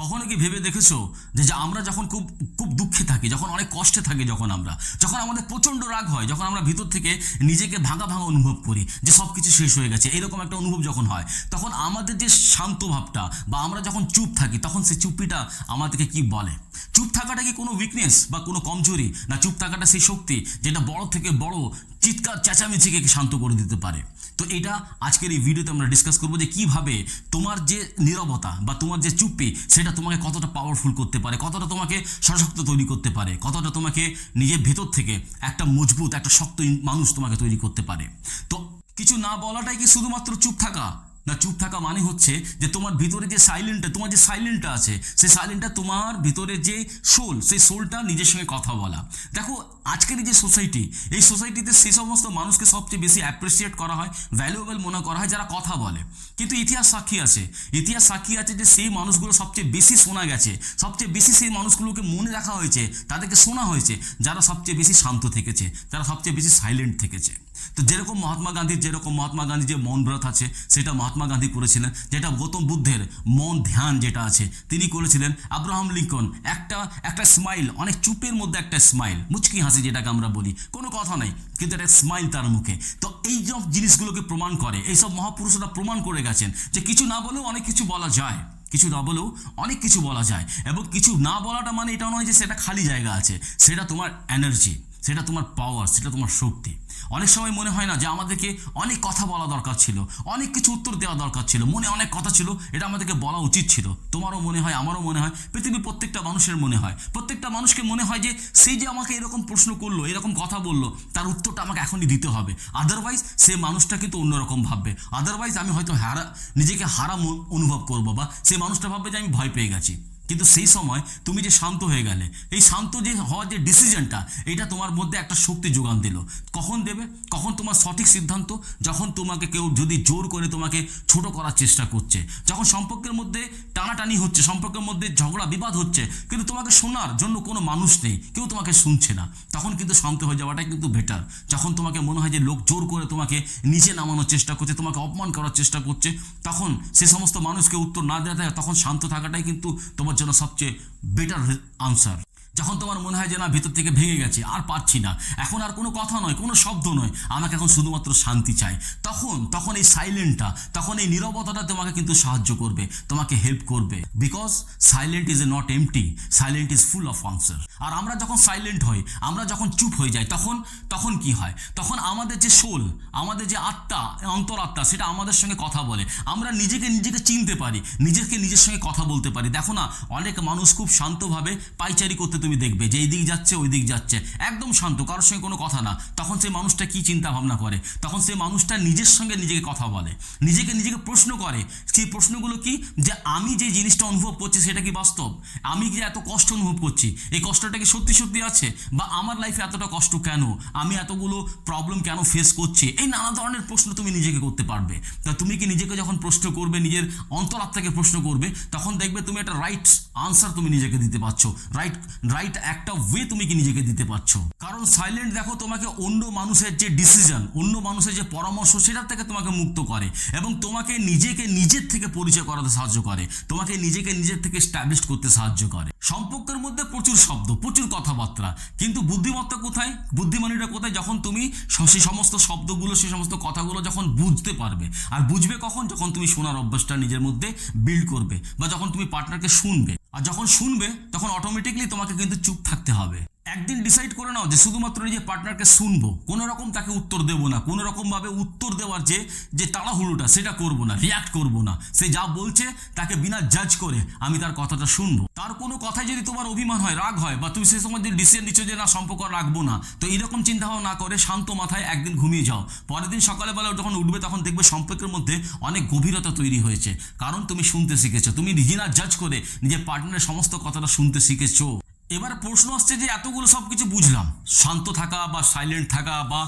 কখনো কি ভেবে দেখেছ যে আমরা যখন খুব খুব দুঃখে থাকি, যখন অনেক কষ্টে থাকি যখন আমরা, যখন আমাদের প্রচণ্ড রাগ হয়, যখন আমরা ভিতর থেকে নিজেকে ভাঙা ভাঙা অনুভব করি, যে সব কিছু শেষ হয়ে গেছে, এরকম একটা অনুভব যখন হয়, তখন আমাদের যে শান্ত ভাবটা বা আমরা যখন চুপ থাকি, তখন সেই চুপিটা আমাদেরকে কি বলে? চুপ থাকাটা কি কোনো উইকনেস বা কোনো কমজোরি? না, চুপ থাকাটা সেই শক্তি যেটা বড় থেকে বড় চিৎকার, চেঁচামেচিকে শান্ত করে দিতে পারে। তো এটা আজকের এই ভিডিওতে আমরা ডিসকাস করব যে কীভাবে তোমার যে নীরবতা বা তোমার যে চুপি সেটা তোমাকে কতটা পাওয়ারফুল করতে পারে, কতটা তোমাকে সশক্ত তৈরি করতে পারে, কতটা তোমাকে নিজের ভেতর থেকে একটা মজবুত, একটা শক্ত মানুষ তোমাকে তৈরি করতে পারে। তো কিছু না বলাটাই কি শুধুমাত্র চুপ থাকা? না, চুপ থাকা মানে হচ্ছে যে তোমার ভিতরে যে সাইলেন্টটা তোমার যে সাইলেন্টটা আছে, সেই সাইলেন্টটা তোমার ভিতরে যে সোল সেই সোলটা নিজের সঙ্গে কথা বলা। দেখো আজকের যে সোসাইটি এই সোসাইটিতে সেই সমস্ত মানুষকে সবচেয়ে বেশি অ্যাপ্রিসিয়েট করা হয় ভ্যালুয়েবল মনে করা হয়, যারা কথা বলে। কিন্তু ইতিহাস সাক্ষী আছে। ইতিহাস সাক্ষী আছে যে সেই মানুষগুলো সবচেয়ে বেশি শোনা গেছে, সবচেয়ে বেশি সেই মানুষগুলোকে মনে রাখা হয়েছে, তাদেরকে শোনা হয়েছে, যারা সবচেয়ে বেশি শান্ত থেকেছে, যারা সবচেয়ে বেশি সাইলেন্ট থেকেছে। তো যেরকম মহাত্মা গান্ধীর যেরকম মহাত্মা গান্ধী যে মন ব্রত আছে, সেটা মহাত্মা গান্ধী করেছিলেন, যেটা গৌতম বুদ্ধের মন ধ্যান যেটা আছে, তিনি করেছিলেন আব্রাহাম লিঙ্কন। একটা একটা স্মাইল অনেক চুপের মধ্যে একটা স্মাইল মুচকি হাসি যেটাকে আমরা বলি। কোনো কথা নাই, কিন্তু একটা স্মাইল তার মুখে। তো এই সব জিনিসগুলোকে প্রমাণ করে এইসব মহাপুরুষরা প্রমাণ করে গেছেন যে কিছু না বলেও অনেক কিছু বলা যায়। কিছু না বলেও অনেক কিছু বলা যায়। এবং কিছু না বলাটা মানে এটা নয় যে সেটা খালি জায়গা আছে, সেটা তোমার এনার্জি সেটা তোমার পাওয়ার সেটা তোমার শক্তি। অনেক সময় মনে হয় না যে আমাদেরকে অনেক কথা বলা দরকার ছিল, অনেক কিছু উত্তর দেওয়া দরকার ছিল, মনে অনেক কথা ছিল, এটা আমাদেরকে বলা উচিত ছিল। তোমারও মনে হয়, আমারও মনে হয়, পৃথিবীর প্রত্যেকটা মানুষের মনে হয়। প্রত্যেকটা মানুষকে মনে হয় যে সেই যে আমাকে এরকম প্রশ্ন করল, এরকম কথা বলল, তার উত্তরটা আমাকে এখনই দিতে হবে। আদারওয়াইজ সে মানুষটা কিন্তু অন্যরকম ভাববে। আদারওয়াইজ আমি হয়তো হারা, নিজেকে হারা অনুভব করব বা সে মানুষটা ভাববে যে আমি ভয় পেয়ে গেছি। কিন্তু সেই সময় তুমি যে শান্ত হয়ে গেলে, এই শান্ত যে হওয়ার যে ডিসিশনটা এটা তোমার মধ্যে একটা শক্তি যোগান দিল। কখন দেবে? কখন তোমার সঠিক সিদ্ধান্ত? যখন তোমাকে কেউ যদি জোর করে তোমাকে ছোট করার চেষ্টা করছে। যখন সম্পর্কের মধ্যে টানাটানি হচ্ছে, সম্পর্কের মধ্যে ঝগড়া, বিবাদ হচ্ছে, কিন্তু তোমাকে শোনার জন্য কোনো মানুষ নেই, কেউ তোমাকে শুনছে না, তখন কিন্তু শান্ত হয়ে যাওয়াটাই কিন্তু বেটার যখন তোমাকে মনে হয় যে লোক জোর করে তোমাকে নিচে নামানোর চেষ্টা করছে, তোমাকে অপমান করার চেষ্টা করছে, তখন সে সমস্ত মানুষকে উত্তর না দেওয়া তখন শান্ত থাকাটাই কিন্তু তোমার জন্য সবচেয়ে বেটার আনসার যখন তোমার মনে হয় যে না, ভেতর থেকে ভেঙে গেছে, আর পারছি না। এখন আর কোনো কথা নয়, কোনো শব্দ নয়। আমাকে এখন শুধুমাত্র শান্তি চাই। তখন তখন এই সাইলেন্টটা তখন এই নীরবতাটা তোমাকে কিন্তু সাহায্য করবে, তোমাকে হেল্প করবে। Because silent is a not empty silent is full of answer আর আমরা যখন সাইলেন্ট হই, আমরা যখন চুপ হয়ে যাই, তখন তখন কি হয়? তখন আমাদের যে সোল আমাদের যে আত্মা, অন্তরাত্মা, সেটা আমাদের সঙ্গে কথা বলে। আমরা নিজেকে নিজেকে চিনতে পারি, নিজেকে নিজের সঙ্গে কথা বলতে পারি। দেখো না, অনেক মানুষ খুব শান্তভাবে পাইচারি করতে তুমি দেখবে যে এই দিক যাচ্ছে, ওই দিক যাচ্ছে। একদম শান্ত, কারোর সঙ্গে কোনো কথা না। তখন সেই মানুষটা কি চিন্তা ভাবনা করে? তখন সেই মানুষটা নিজের সঙ্গে নিজেকে কথা বলে। নিজেকে নিজেকে প্রশ্ন করে। সেই প্রশ্নগুলো কি? যে আমি যে জিনিসটা অনুভব করছি, সেটা কি বাস্তব? আমি যে এত কষ্ট অনুভব করছি, এই কষ্টটা কি সত্যি সত্যি আছে? বা আমার লাইফে এতটা কষ্ট কেন? আমি এতগুলো প্রবলেম কেন ফেস করছি? এই নানা ধরনের প্রশ্ন তুমি নিজেকে করতে পারবে। তা তুমি কি নিজেকে যখন প্রশ্ন করবে, নিজের অন্তরাত্মাকে প্রশ্ন করবে, তখন দেখবে তুমি একটা রাইট আনসার তুমি নিজেকে দিতে পারছ। রাইট রাইট একটা ওয়ে তুমি কি নিজেকে দিতে পারছ। কারণ সাইলেন্ট দেখো তোমাকে অন্য মানুষের যে ডিসিশন অন্য মানুষের যে পরামর্শ, সেটার থেকে তোমাকে মুক্ত করে এবং তোমাকে নিজেকে নিজের থেকে পরিচয় করাতে সাহায্য করে। তোমাকে নিজেকে নিজের থেকে স্ট্যাবলিশ করতে সাহায্য করে। সম্পর্কের মধ্যে প্রচুর শব্দ, প্রচুর কথাবার্তা। কিন্তু বুদ্ধিমত্তা কোথায়? বুদ্ধিমানীটা কোথায়? যখন তুমি স- সমস্ত শব্দগুলো সেই সমস্ত কথাগুলো যখন বুঝতে পারবে, আর বুঝবে কখন? যখন তুমি শোনার অভ্যাসটা নিজের মধ্যে বিল্ড করবে বা যখন তুমি পার্টনারকে শুনবে। আর যখন শুনবে তখন অটোমেটিকলি তোমাকে কিন্তু চুপ থাকতে হবে। একদিন ডিসাইড করে নাও যে শুধুমাত্র নিজের পার্টনারকে শুনব। কোনো রকম তাকে উত্তর দেবো না। কোনো রকম ভাবে উত্তর দেওয়ার যে যে তাড়াহুড়োটা, সেটা করব না রিয়াক্ট করব না। সে যা বলছে, তাকে বিনা জাজ করে আমি তার কথাটা শুনব। তার কোনো কথায় যদি তোমার অভিমান হয়, রাগ হয়, বা তুমি সে সময় যদি ডিসিশন নিচ্ছ যে না, সম্পর্ক রাখব না, তো এরকম চিন্তা ভাবনা না করে শান্ত মাথায় একদিন ঘুমিয়ে যাও। পরের দিন সকালে বেলা যখন উঠবে, তখন দেখবে সম্পর্কের মধ্যে অনেক গভীরতা তৈরি হয়েছে। কারণ তুমি শুনতে শিখেছো। তুমি নিজে জাজ করে নিজের পার্টনারের সমস্ত কথাটা শুনতে শিখেছো। এবার প্রশ্ন আসছে যে এতগুলো সব কিছু বুঝলাম। শান্ত থাকা বা সাইলেন্ট থাকা বা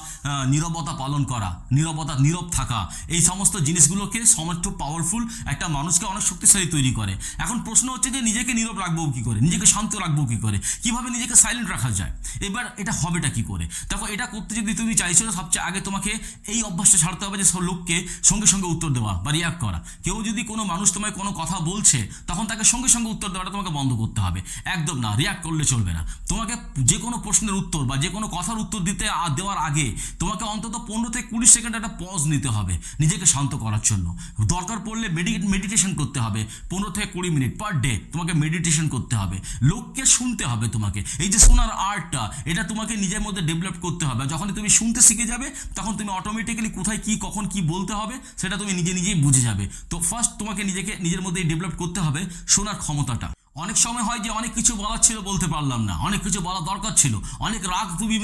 নীরবতা পালন করা, নীরবতা, নীরব থাকা, এই সমস্ত জিনিসগুলোকে সমর্থ পাওয়ারফুল একটা মানুষকে অনেক শক্তিশালী তৈরি করে। এখন প্রশ্ন হচ্ছে যে নিজেকে নীরব রাখব কি করে? নিজেকে শান্ত রাখব কি করে? কীভাবে নিজেকে সাইলেন্ট রাখা যায়? এবার এটা হবেটা কি করে? দেখো, এটা করতে যদি তুমি চাইছো সবচেয়ে আগে তোমাকে এই অভ্যাসটা ছাড়তে হবে যে সব লোককে সঙ্গে সঙ্গে উত্তর দেওয়া বা রিয়াক্ট করা। কেউ যদি কোনো মানুষ তোমায় কোনো কথা বলছে, তখন তাকে সঙ্গে সঙ্গে উত্তর দেওয়াটা তোমাকে বন্ধ করতে হবে। একদম না রিয়াক্ট করলে চলবে না। তোমাকে যে কোনো প্রশ্নের উত্তর বা যে কোনো কথার উত্তর দিতে দেওয়ার আগে তোমাকে অন্তত পনেরো থেকে কুড়ি সেকেন্ড একটা পজ নিতে হবে নিজেকে শান্ত করার জন্য। দরকার পড়লে মেডিটেশন করতে হবে। পনেরো থেকে কুড়ি মিনিট পার ডে তোমাকে মেডিটেশন করতে হবে। লোককে শুনতে হবে তোমাকে। এই যে শোনার আর্টটা, এটা তোমাকে নিজের মধ্যে ডেভেলপ করতে হবে। যখনই তুমি শুনতে শিখে যাবে, তখন তুমি অটোমেটিক্যালি কোথায় কি, কখন কি বলতে হবে, সেটা তুমি নিজে নিজেই বুঝে যাবে। তো ফার্স্ট তোমাকে নিজেকে, নিজের মধ্যেই ডেভেলপ করতে হবে শোনার ক্ষমতাটা। অনেক সময় হয় যে অনেক কিছু বলার ছিল বলতে পারলাম না, অনেক কিছু বলা দরকার ছিল, অনেক রাগ তুমি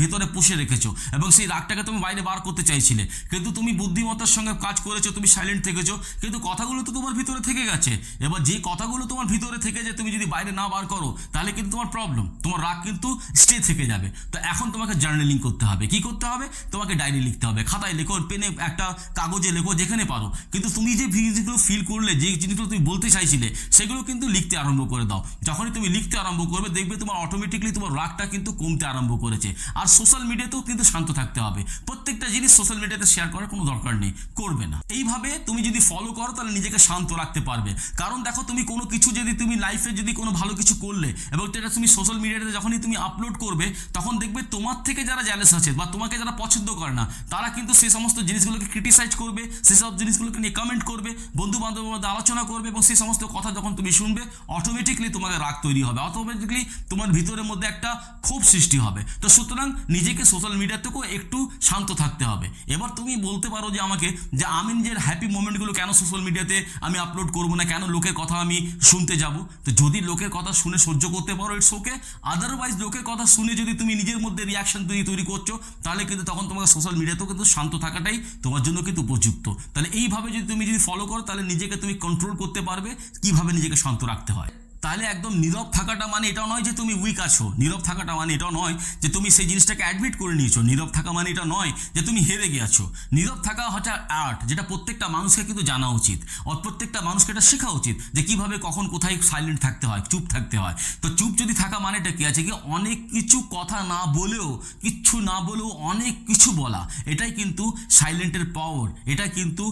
ভেতরে পুষে রেখেছো এবং সেই রাগটাকে তুমি বাইরে বার করতে চাইছিলে। কিন্তু তুমি বুদ্ধিমত্তার সঙ্গে কাজ করেছ, তুমি সাইলেন্ট থেকেছো, কিন্তু কথাগুলো তো তোমার ভিতরে থেকে গেছে। এবার যে কথাগুলো তোমার ভিতরে থেকে যে তুমি যদি বাইরে না বার করো, তাহলে কিন্তু তোমার প্রবলেম তোমার রাগ কিন্তু স্টে থেকে যাবে। তো এখন তোমাকে জার্নালিং করতে হবে। কি করতে হবে? তোমাকে ডায়েরি লিখতে হবে। খাতায় লেখো, পেনে একটা কাগজে লেখো, যেখানে পারো। কিন্তু তুমি যে জিনিসগুলো ফিল করলে, যে জিনিসগুলো তুমি বলতে চাইছিলে, সেগুলো কিন্তু লিখতে আরম্ভ করে দাও। যখনই তুমি লিখতে আরম্ভ করবে, দেখবে তোমার অটোমেটিকলি তোমার রাগটা কিন্তু কমতে আরম্ভ করেছে। আর সোশ্যাল মিডিয়াতেও কিন্তু শান্ত থাকতে হবে। প্রত্যেকটা জিনিস সোশ্যাল মিডিয়াতে শেয়ার করার কোনো দরকার নেই। করবে না। এইভাবে তুমি যদি ফলো করো, তাহলে নিজেকে শান্ত রাখতে পারবে। কারণ দেখো, তুমি কোনো কিছু যদি তুমি লাইফে যদি কোনো ভালো কিছু করলে এবং সেটা তুমি সোশ্যাল মিডিয়াতে যখনই তুমি আপলোড করবে, তখন দেখবে তোমার থেকে যারা জ্যালেস আছে বা তোমাকে যারা পছন্দ করে না, তারা কিন্তু সেই সমস্ত জিনিসগুলোকে ক্রিটিসাইজ করবে সেসব জিনিসগুলোকে নিয়ে কমেন্ট করবে বন্ধু বান্ধবের মধ্যে আলোচনা করবে এবং সেই সমস্ত কথা যখন তুমি শুনবে অটোমেটিকলি তোমাকে রাগ তৈরি হবে অটোমেটিকলি তোমার ভিতরের মধ্যে একটা ক্ষোভ সৃষ্টি হবে। তো সুতরাং নিজেকে সোশ্যাল মিডিয়া থেকেও একটু শান্ত থাকতে হবে। এবার তুমি বলতে পারো যে আমাকে যে আমি নিজের হ্যাপি মোমেন্টগুলো কেন সোশ্যাল মিডিয়াতে আমি আপলোড করব না, কেন লোকের কথা আমি শুনতে যাব? তো যদি লোকের কথা শুনে সহ্য করতে পারো ইটস ওকে আদারওয়াইজ লোকের কথা শুনে যদি তুমি নিজের মধ্যে রিয়াকশন তৈরি তৈরি করছ, তাহলে কিন্তু তখন তোমাকে সোশ্যাল মিডিয়াতেও কিন্তু শান্ত থাকাটাই তোমার জন্য কিন্তু উপযুক্ত। তাহলে এইভাবে যদি তুমি যদি ফলো করো, তাহলে নিজেকে তুমি কন্ট্রোল করতে পারবে, কীভাবে নিজেকে শান্ত রাখতে হয়? তাহলে একদম নীরব থাকাটা মানে এটাও নয় যে তুমি উইক আছো। নীরব থাকাটা মানে এটা নয় যে তুমি সেই জিনিসটাকে অ্যাডমিট করে নিয়েছো। নীরব থাকা মানে এটা নয় যে তুমি হেরে গেছো নীরব থাকা হচ্ছে আর্ট যেটা প্রত্যেকটা মানুষকে কিন্তু জানা উচিত। আর প্রত্যেকটা মানুষকে এটা শেখা উচিত যে কীভাবে কখন কোথায় সাইলেন্ট থাকতে হয়, চুপ থাকতে হয়। তো চুপ যদি থাকা মানেটা কী আছে কি অনেক কিছু কথা না বলেও, কিচ্ছু না বলেও অনেক কিছু বলা। এটাই কিন্তু সাইলেন্টের পাওয়ার এটা কিন্তু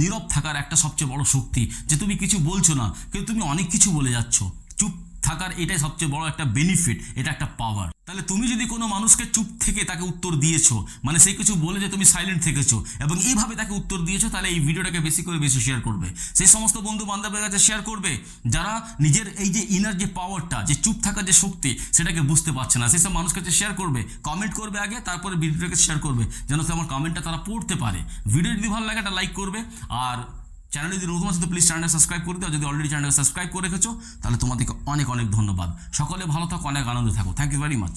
নীরব থাকার একটা সবচেয়ে বড় শক্তি। যে তুমি কিছু বলছো না, কিন্তু তুমি অনেক কিছু বলে যাচ্ছ, চুপ থাকার এটাই সবচেয়ে বড় একটা বেনিফিট এটা একটা পাওয়ার তাহলে তুমি যদি কোনো মানুষকে চুপ থেকে তাকে উত্তর দিয়েছ মানে সে কিছু বলে যে তুমি সাইলেন্ট থেকেছো, এবং এইভাবে তাকে উত্তর দিয়েছ, তাহলে এই ভিডিওটাকে বেশি করে বেশি শেয়ার করবে। সেই সমস্ত বন্ধু বান্ধবের কাছে শেয়ার করবে, যারা নিজের এই যে ইনার যে পাওয়ারটা যে চুপ থাকার যে শক্তি, সেটাকে বুঝতে পারছে না। সেই সব মানুষ কাছে শেয়ার করবে কমেন্ট করবে আগে, তারপরে ভিডিওটাকে শেয়ার করবে, যেন সে আমার কমেন্টটা তারা পড়তে পারে। ভিডিও যদি ভালো লাগে, একটা লাইক করবে, আর চ্যানেল যদি নতুন আছে তো প্লিজ চ্যানেলটা সাবস্ক্রাইব করে দাও। যদি অলরেডি চ্যানেলটা সাবস্ক্রাইব করে রেখেছো, তাহলে তোমাদেরকে অনেক অনেক ধন্যবাদ। সকলে ভালো থাকো, অনেক আনন্দে থাকো। Thank you very much